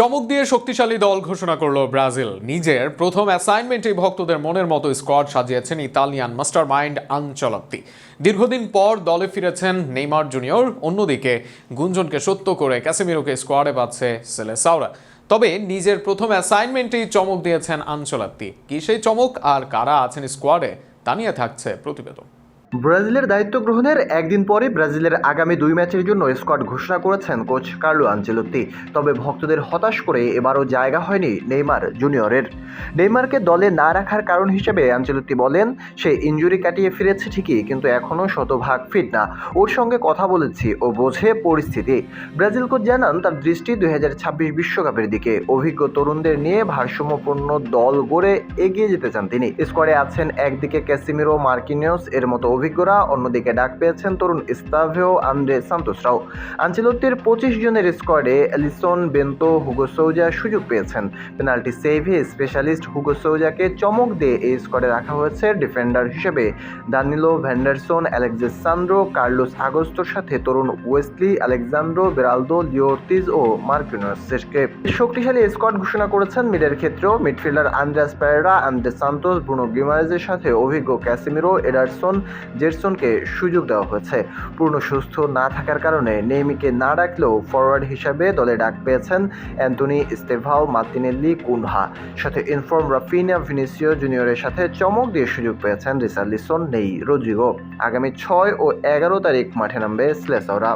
চমক দিয়ে শক্তিশালী দল ঘোষণা করল ব্রাজিল। নিজের প্রথম অ্যাসাইনমেন্টে ভক্তদের মনের মতো স্কোয়াড সাজিয়েছেন ইতালিয়ান মাস্টার মাইন্ড আঞ্চলত্তি। দীর্ঘদিন পর দলে ফিরেছেন নেইমার জুনিয়র, অন্যদিকে গুঞ্জনকে সত্য করে ক্যাসেমিরোকে স্কোয়াডে পাচ্ছে সেলেসাওরা। তবে নিজের প্রথম অ্যাসাইনমেন্টেই চমক দিয়েছেন আঞ্চলাত্তি। কি সেই চমক আর কারা আছেন স্কোয়াডে তা নিয়ে থাকছে প্রতিবেদন। ব্রাজিলের দায়িত্ব গ্রহণের একদিন পরে ব্রাজিলের আগামী দুই ম্যাচের জন্য স্কোয়াড ঘোষণা করেছেন কোচ কার্লো আঞ্চেলত্তি। তবে ভক্তদের হতাশ করে এবারও জায়গা হয়নি নেইমার জুনিয়রের। নেইমারকে দলে না রাখার কারণ হিসেবে আঞ্চেলত্তি বলেন, সে ইঞ্জুরি কাটিয়ে ফিরেছে ঠিকই, কিন্তু এখনও শতভাগ ফিট না। ওর সঙ্গে কথা বলেছি ও বোঝে পরিস্থিতি। ব্রাজিল কোচ জানান, তার দৃষ্টি দুই বিশ্বকাপের দিকে। অভিজ্ঞ তরুণদের নিয়ে ভারসাম্যপূর্ণ দল গড়ে এগিয়ে যেতে চান তিনি। স্কোয়াডে আছেন একদিকে ক্যাসিমিরো মার্কিনিয়স এর মতো অভিজ্ঞরা অন্যদিকে ডাক পেয়েছেন তরুণ ইস্তাভেও আন্দ্রে সান্তোসরাও। আঞ্চেলত্তির পঁচিশ জনের স্কোয়াডে অ্যালিসন বেন্তো, হুগো সৌজা সুযোগ পেয়েছেন। পেনাল্টি সেভে স্পেশালিস্ট হুগো সৌজাকে চমক দিয়ে এই স্কোয়াডে রাখা হয়েছে ডিফেন্ডার হিসেবে। দানিলো ভ্যান্ডারসন অ্যালেক্সান্দ্রো কার্লোস আগস্টোর সাথে তরুণ ওয়েস্টলি আলেকজান্ড্রো বেরালদো লিওর্তিজ ও মার্কিনোসকে শক্তিশালী স্কোয়াড ঘোষণা করেছেন মিডের ক্ষেত্রেও midfielder Andreas Pereira, Andre Santos, Bruno গিমারেজের সাথে অভিজ্ঞ ক্যাসিমিরো, এডারসন জেরসনকে সুযোগ দেওয়া হয়েছে। পূর্ণ সুস্থ না থাকার কারণে নেইমিকে না ডাকলেও ফরওয়ার্ড হিসাবে দলে ডাক পেয়েছেন অ্যান্টনি স্টেভাও মার্তিনেল্লি কুনহা। সাথে ইনফর্ম রাফিনা, ভিনিসিও জুনিয়রের সাথে চমক দিয়ে সুযোগ পেয়েছেন রিসার্লিসন নেই, রোদ্রিগো। আগামী ছয় ও এগারো তারিখ মাঠে নামবে স্লেসাওরা